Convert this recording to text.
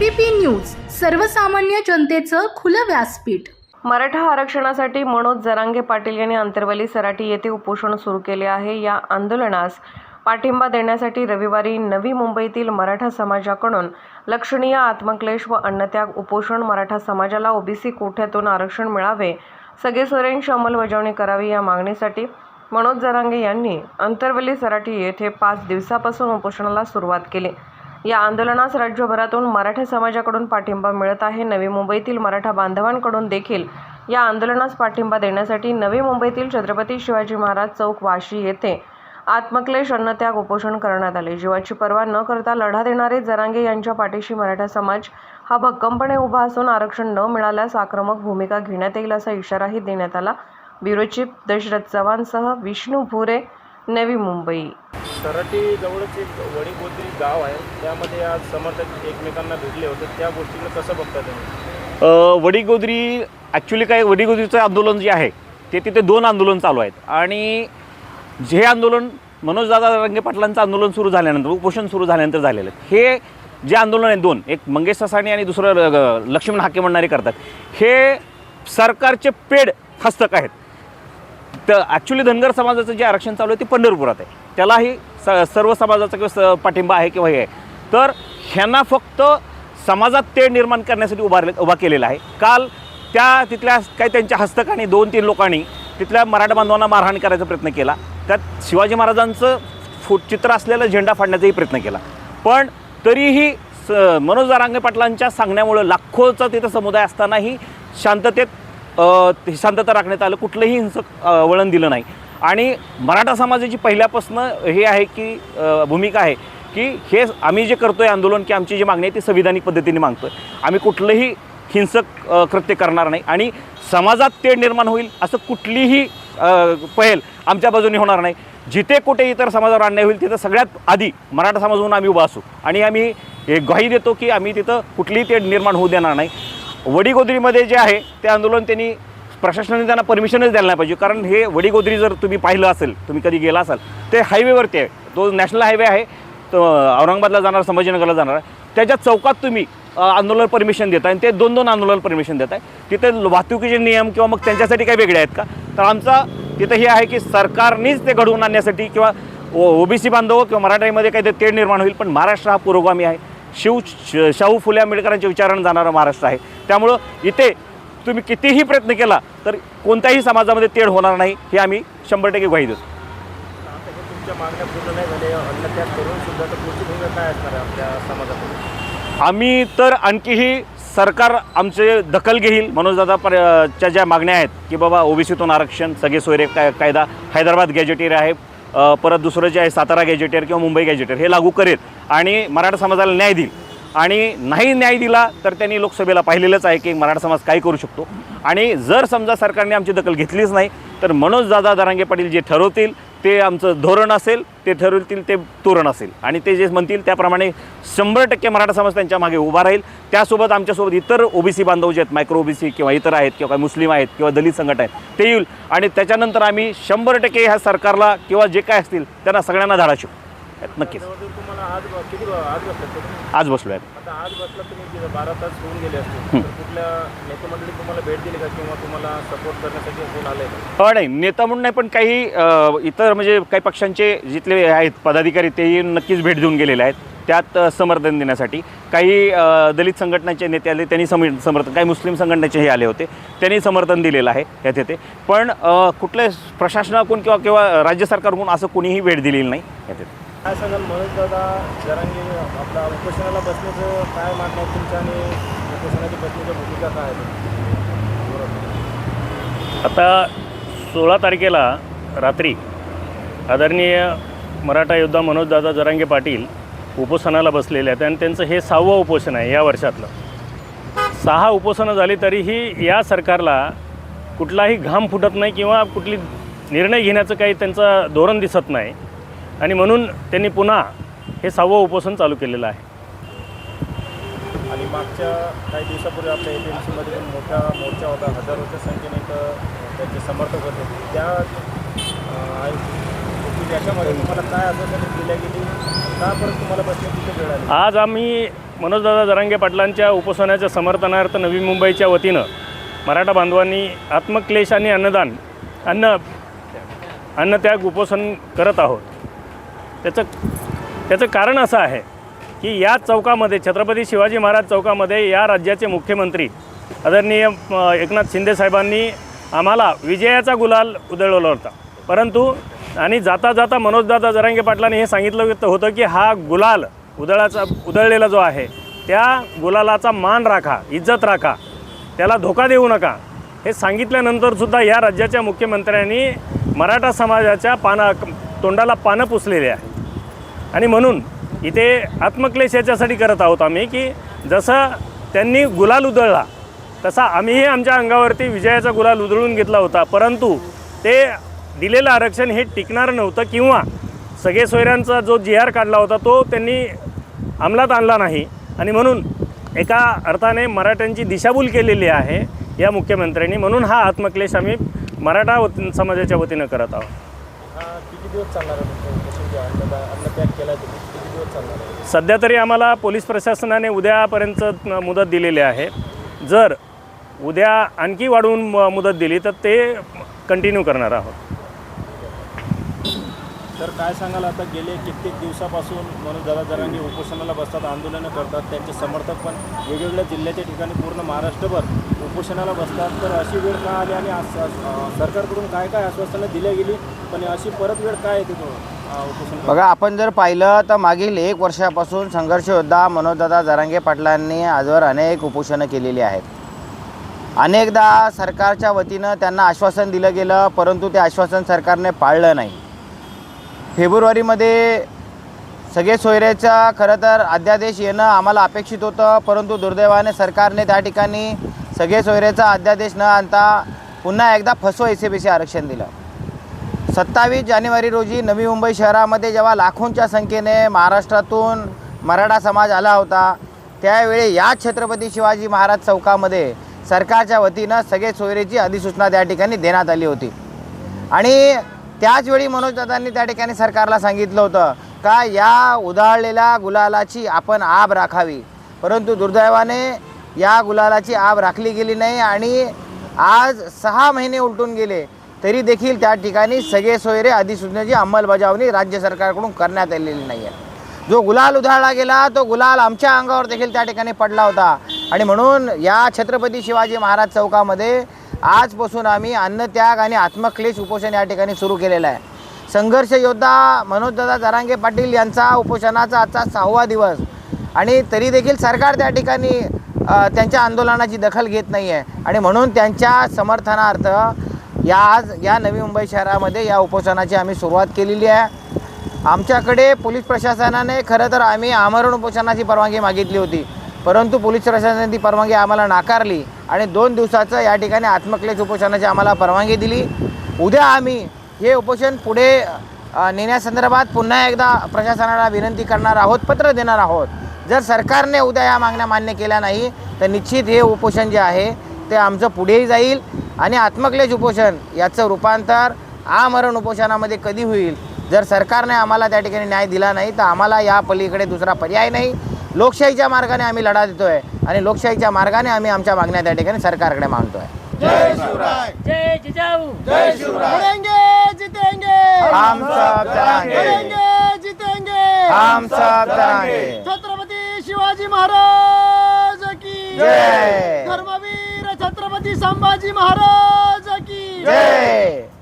ABP news सर्वसामान्य जनतेचं खुलं व्यासपीठ. मराठा आरक्षणासाठी मनोज जरांगे पाटील यांनी अंतरवली सराटी येथे उपोषण सुरू केले आहे. या आंदोलनास पाठिंबा देण्यासाठी रविवारी नवी मुंबईतील मराठा समाजाकडून लक्षणीय आत्मक्लेश व अन्नत्याग उपोषण मराठा समाजाला ओबीसी कोठ्यातून आरक्षण मिळावे सगेसोऱ्यांची अंमलबजावणी करावी या मागणीसाठी मनोज जरांगे यांनी अंतरवली सराटी येथे पाच दिवसापासून उपोषणाला सुरुवात केली. या आंदोलनास राज्यभरातून मराठा समाजाकडून पाठिंबा मिळत आहे. नवी मुंबईतील मराठा बांधवांकडून देखील या आंदोलनास पाठिंबा देण्यासाठी नवी मुंबईतील छत्रपती शिवाजी महाराज चौक वाशी येथे आत्मक्लेश अन्नत्याग उपोषण करण्यात आले. जीवाची पर्वा न करता लढा देणारे जरांगे यांच्या पाठीशी मराठा समाज हा भक्कमपणे उभा असून आरक्षण न मिळाल्यास आक्रमक भूमिका घेण्यात येईल असा इशाराही देण्यात आला. ब्युरो चीफ दशरथ चव्हाणसह विष्णू भुरे नवी मुंबई. सराटी जवळच एक वडीगोत्री गाव आहे. त्यामध्ये आज समर्थक एकमेकांना भेटले होते. त्या गोष्टीला कसं बघता तुम्ही? वडीगोद्री ॲक्च्युली काय वडीगोद्रीचं आंदोलन जे आहे ते तिथे दोन आंदोलन चालू आहेत. आणि जे आंदोलन मनोजदादा रंगे पाटलांचं आंदोलन सुरू झाल्यानंतर उपोषण सुरू झाल्यानंतर झालेलं आहे. हे जे आंदोलन आहे दोन एक मंगेश ससाणी आणि दुसरं लक्ष्मण हाके म्हणणारे करतात. हे सरकारचे पेड हस्तक आहेत. तर ॲक्च्युली धनगर समाजाचं जे आरक्षण चालू आहे ते पंढरपुरात आहे. त्यालाही स सर्व समाजाचा किंवा स पाठिंबा आहे किंवा हे आहे. तर ह्यांना फक्त समाजात ते निर्माण करण्यासाठी उभारले उभा केलेला आहे. काल त्या तिथल्या काही त्यांच्या हस्तकाने दोन तीन लोकांनी तिथल्या मराठा बांधवांना मारहाण करायचा प्रयत्न केला. त्यात शिवाजी महाराजांचं फु चित्र असलेला झेंडा फाडण्याचाही प्रयत्न केला. पण तरीही स मनोज दारांगे पाटलांच्या सांगण्यामुळं लाखोचा तिथं समुदाय असतानाही शांततेत शांतता राखण्यात आलं. कुठलंही हिंसक वळण दिलं नाही. आणि मराठा समाजाची पहिल्यापासून हे आहे की भूमिका आहे की हे आम्ही जे करतो आहे आंदोलन की आमची जी मागणी आहे ती संविधानिक पद्धतीने मागतो आहे आम्ही कुठलंही हिंसक कृत्य करणार नाही. आणि समाजात तेढ निर्माण होईल असं कुठलीही पहल आमच्या बाजूने होणार नाही. जिथे कुठे इतर समाजावर अन्याय होईल तिथं सगळ्यात आधी मराठा समाज म्हणून आम्ही उभा असू. आणि आम्ही ग्वाही देतो की आम्ही तिथं कुठलीही तेढ निर्माण होऊ देणार नाही. वडीगोदरीमध्ये जे आहे ते आंदोलन त्यांनी प्रशासनाने त्यांना परमिशनच द्यायला नाही पाहिजे. कारण हे वडीगोदरी जर तुम्ही पाहिलं असेल तुम्ही कधी गेला असाल ते हायवेवरती आहे. तो नॅशनल हायवे आहे तो औरंगाबादला जाणार संभाजीनगरला जाणार. त्याच्या चौकात तुम्ही आंदोलन परमिशन देत आणि ते दोन दोन आंदोलन परमिशन देत आहे तिथे वाहतुकीचे नियम किंवा मग त्यांच्यासाठी काही वेगळे आहेत का? तर आमचा तिथं हे आहे की सरकारनेच ते घडवून आणण्यासाठी किंवा ओबीसी बांधव किंवा मराठीमध्ये ते तेढ निर्माण होईल पण महाराष्ट्र हा पुरोगामी आहे. शिव श- शाहू फुले आंबेडकरांच्या विचारानं जाणारा महाराष्ट्र आहे. त्यामुळं इथे तुम्ही कितीही प्रयत्न केला तर कोणत्याही समाजामध्ये तेढ होणार नाही हे आम्ही शंभर टक्के ग्वाही देतो. आम्ही तर आणखीही सरकार आमचे दखल घेईल. मनोजदादा पर च्या ज्या मागण्या आहेत की बाबा ओबीसीतून आरक्षण सगळे सोयरे काय कायदा हैदराबाद गॅजेटियर आहे परत दुसरं जे आहे सातारा गॅजेटियर किंवा मुंबई गॅजेटियर हे लागू करेल आणि मराठा समाजाला न्याय देईल. आणि नाही न्याय दिला तर त्यांनी लोकसभेला पाहिलेलंच आहे की मराठा समाज काय करू शकतो. आणि जर समजा सरकारने आमची दखल घेतलीच नाही तर मनोजदादा दरांगे पाटील जे ठरवतील ते आमचं धोरण असेल ते ठरवतील ते तोरण असेल. आणि ते जे म्हणतील त्याप्रमाणे शंभर टक्के मराठा समाज त्यांच्या मागे उभा राहील. त्यासोबत आमच्यासोबत इतर ओबीसी बांधव जे आहेत मायक्रो ओबीसी किंवा इतर आहेत किंवा काही मुस्लिम आहेत किंवा दलित संघटन आहेत ते येईल. आणि त्याच्यानंतर आम्ही शंभर टक्के ह्या सरकारला किंवा जे काय असतील त्यांना सगळ्यांना धाडा शिकू. नक्कीच. जवळजवळ तुम्हाला आज बसलो आहे आता आज बसला तुम्ही तिथं बारा तास होऊन गेले असतील कुठल्या नेतेमंडळी तुम्हाला भेट दिली का किंवा तुम्हाला सपोर्ट करण्यासाठी कोण हो नाही नेता म्हणून नाही पण काही इतर म्हणजे काही पक्षांचे जिथले आहेत पदाधिकारी तेही नक्कीच भेट देऊन गेलेले आहेत. त्यात समर्थन देण्यासाठी. काही दलित संघटनाचे नेते आले त्यांनी सम समर्थन काही मुस्लिम संघटनेचेही आले होते त्यांनी समर्थन दिलेलं आहे यात येते पण कुठल्या प्रशासनाकडून किंवा किंवा राज्य सरकारकडून असं कोणीही भेट दिलेली नाही यात येते काय सांगाल? मनोज दादा जरांगे आपला उपोषणाला बसण्याचं काय मागणं आहे तुमच्या आणि उपोषणाची बसण्याची भूमिका काय आहे? आता सोळा तारखेला रात्री आदरणीय मराठा योद्धा मनोजदादा जरांगे पाटील उपोषणाला बसलेले आहेत आणि त्यांचं हे सहावं उपोषण आहे या वर्षातलं. सहा उपोषणं झाली तरीही या सरकारला कुठलाही घाम फुटत नाही किंवा कुठली निर्णय घेण्याचं काही त्यांचं धोरण दिसत नाही. आणि म्हणून त्यांनी पुन्हा हे सहावं उपोषण चालू केलेलं आहे. आणि मागच्या काही दिवसापूर्वी आपल्या ए पी एम सीमध्ये पण मोठा मोर्चा होता. हजारोच्या संख्येने इथं त्यांचे समर्थक होते. त्या तुम्हाला काय आश्वासनं दिल्या गेली का परत तुम्हाला बसण्याची तिथे वेळ आली? आज आम्ही मनोजदादा जरांगे पाटलांच्या उपोषणाच्या समर्थनार्थ नवी मुंबईच्या वतीनं मराठा बांधवांनी आत्मक्लेश आणि अन्नदान अन्न अन्नत्याग उपोषण करत आहोत. त्याचं त्याचं कारण असं आहे की या चौकामध्ये छत्रपती शिवाजी महाराज चौकामध्ये या राज्याचे मुख्यमंत्री आदरणीय एकनाथ शिंदे साहेबांनी आम्हाला विजयाचा गुलाल उधळवला होता. परंतु आणि जाता जाता मनोजदादा जरांगे पाटलांनी हे सांगितलं होतं की हा गुलाल उधळाचा उधळलेला जो आहे त्या गुलालाचा मान राखा इज्जत राखा त्याला धोका देऊ नका. हे सांगितल्यानंतरसुद्धा या राज्याच्या मुख्यमंत्र्यांनी मराठा समाजाच्या पाना तोंडाला पानं पुसलेली आहे आणि म्हणून इथे आत्मक्लेश याच्यासाठी करत आहोत आम्ही की जसं त्यांनी गुलाल उधळला तसा आम्हीही आमच्या अंगावरती विजयाचा गुलाल उधळून घेतला होता. परंतु ते दिलेलं आरक्षण हे टिकणार नव्हतं किंवा सगळे सोयऱ्यांचा जो जी आर काढला होता तो त्यांनी अंमलात आणला नाही. आणि म्हणून एका अर्थाने मराठ्यांची दिशाभूल केलेली आहे या मुख्यमंत्र्यांनी. म्हणून हा आत्मक्लेश आम्ही मराठा वती समाजाच्या वतीनं करत आहोत. दिवस चालणार आहे सध्या तरी आम्हाला पोलीस प्रशासनाने उद्यापर्यंत मुदत दिलेली आहे. जर उद्या आणखी वाढवून म- मुदत दिली तर ते कंटिन्यू करणार आहोत. तर काय सांगाल आता गेले कित्येक दिवसापासून म्हणून जरा जरांगी उपोषणाला बसतात आंदोलनं करतात त्यांचे समर्थक पण वेगवेगळ्या जिल्ह्याच्या ठिकाणी पूर्ण महाराष्ट्रभर उपोषणाला बसतात. तर अशी वेळ का आली आणि सरकारकडून काय काय आश्वासनं दिल्या गेली? पण अशी परत वेळ काय येते तो उपोषण बघा आपण जर पाहिलं तर मागील एक वर्षापासून संघर्ष योद्धा मनोजदादा जरांगे पाटलांनी आजवर अनेक उपोषणं केलेली आहेत. अनेकदा सरकारच्या वतीनं त्यांना आश्वासन दिलं गेलं परंतु ते आश्वासन सरकारने पाळलं नाही. फेब्रुवारीमध्ये सगळे सोयऱ्याचा खरं तर अध्यादेश येणं आम्हाला अपेक्षित होतं परंतु दुर्दैवाने सरकारने त्या ठिकाणी सगळे सोयऱ्याचा अध्यादेश न आणता पुन्हा एकदा फसो एस बी सी आरक्षण दिलं. सत्तावीस जानेवारी रोजी नवी मुंबई शहरामध्ये जेव्हा लाखोंच्या संख्येने महाराष्ट्रातून मराठा समाज आला होता त्यावेळी या छत्रपती शिवाजी महाराज चौकामध्ये सरकारच्या वतीनं सगळे सोयरेची अधिसूचना त्या ठिकाणी देण्यात आली होती. आणि त्याचवेळी मनोजदादांनी त्या ठिकाणी सरकारला सांगितलं होतं का या उधाळलेल्या गुलालाची आपण आब राखावी. परंतु दुर्दैवाने या गुलालाची आब राखली गेली नाही आणि आज सहा महिने उलटून गेले. तरी देखील त्या ठिकाणी सगळे सोयरे अधिसूचनेची अंमलबजावणी राज्य सरकारकडून करण्यात आलेली नाही आहे जो गुलाल उधाळला गेला तो गुलाल आमच्या अंगावर देखील त्या ठिकाणी पडला होता. आणि म्हणून या छत्रपती शिवाजी महाराज चौकामध्ये आजपासून आम्ही अन्नत्याग आणि आत्मक्लेश उपोषण या ठिकाणी सुरू केलेलं आहे. संघर्ष योद्धा मनोजदादा जरांगे पाटील यांचा उपोषणाचा आजचा सहावा दिवस. आणि तरी देखील सरकार त्या ठिकाणी त्यांच्या आंदोलनाची दखल घेत नाही आहे आणि म्हणून त्यांच्या समर्थनार्थ या आज या नवी मुंबई शहरामध्ये या उपोषणाची आम्ही सुरुवात केलेली आहे. आमच्याकडे पोलीस प्रशासनाने खरं तर आम्ही आमरण उपोषणाची परवानगी मागितली होती. परंतु पोलीस प्रशासनाने ती परवानगी आम्हाला नाकारली. आणि दोन दिवसाचं या ठिकाणी आत्मक्लेश उपोषणाची आम्हाला परवानगी दिली. उद्या आम्ही हे उपोषण पुढे नेण्यासंदर्भात पुन्हा एकदा प्रशासनाला विनंती करणार आहोत पत्र देणार आहोत. जर सरकारने उद्या या मागण्या मान्य केल्या नाही तर निश्चित हे उपोषण जे आहे ते आमचं पुढेही जाईल आणि आत्मक्लेश उपोषण याचं रूपांतर आमरण उपोषणामध्ये कधी होईल? जर सरकारने आम्हाला त्या ठिकाणी न्याय दिला नाही तर आम्हाला या पलीकडे दुसरा पर्याय नाही. लोकशाहीच्या मार्गाने आम्ही लढा देतो आहे आणि लोकशाहीच्या मार्गाने आम्ही आमच्या मागण्या त्या ठिकाणी सरकारकडे मांडतोय जय जिजाऊ. जय लढेंगे जीतेंगे. हम सब जरांगे लढेंगे जीतेंगे. हम सब जरांगे छत्रपती शिवाजी महाराज की. जय. धर्मवीर छत्रपती संभाजी महाराज की. जय.